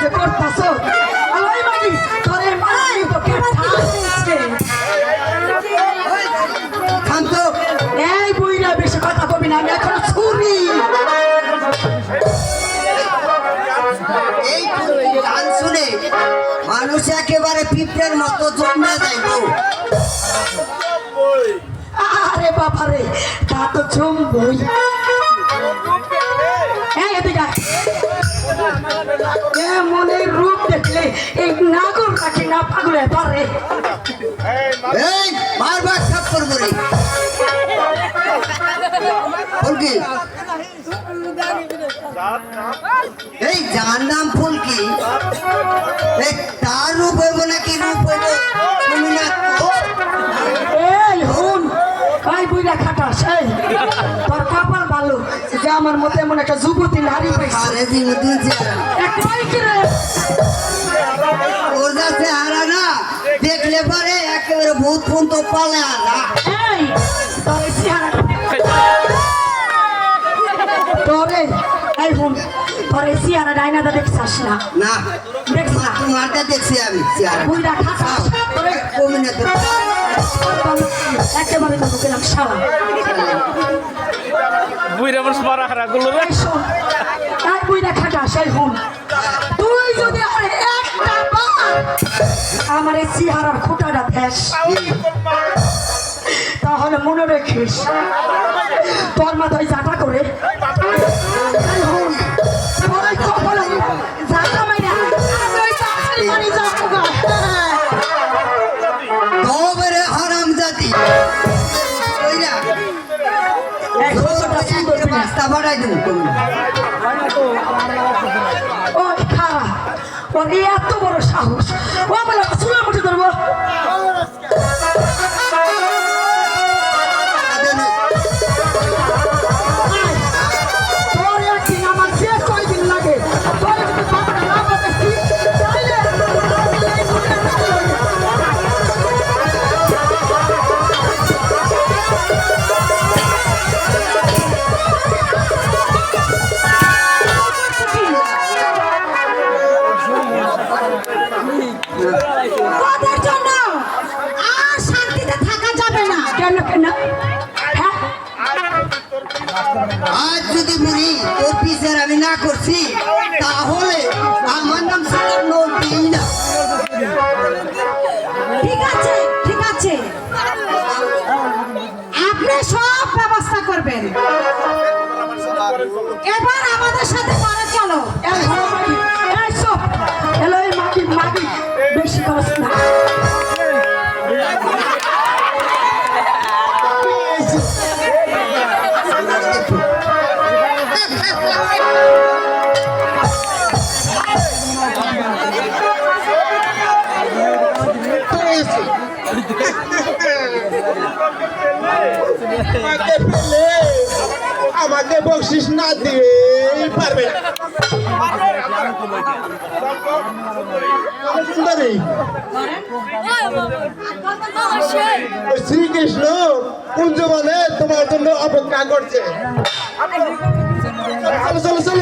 যে করতাছ আলাই মাগি তোরে মাই তোকে ঠাইছে শান্ত এই বুইরা বেশি কথা কবি না আমি এখন ছুরি। এই গান শুনে মানুষ একেবারে পিঁপড়ের মতো জমে যাইব আরে বাবা তা তো জমবই মনের রূপ দেখলে এই নাগর না বারবার করব রে। যার নাম ফুলকি তার রূপ হইব নাকি রূপ? আমার মতো এমন একটা যুবতী নারী ওর যা চেহারা না দেখলে পরে একেবারে ভূত ফোন তো পালে এই তোরে এই চেহারা ডাইনাটা দেখছাস না না দেখছ না তোমারটা দেখছি আমি চেহারা বুইরা খাটাস তোরে কমি না একেবারে তো গেলাম শালা বুইরা যদি বার আমার এই চেহারার খুঁটাটা দেশ তাহলে মনে রেখিস, তোর মাথায় যাটা করে রাস্তা বাড়াই দেবো কমি না। ওই খারা ওর এত বড় সাহস ও বলে চুলা মুঠে ধরবো তোদের জন্য আর শান্তিতে থাকা যাবে না। কেন কেন? হ্যাঁ? আজ যদি মরি তোর পিছের আমি না করছি তাহলে আমার নাম সালাম নদী না। ঠিক আছে ঠিক আছে। আপনি সব ব্যবস্থা করবেন। এবার আমাদের সাথে আমাকে আমাকে বকশিস না দিয়েই পারবে না। সুন্দরী। ওই শ্রীকৃষ্ণ তোমার জন্য অপেক্ষা করছে? চলো চলো।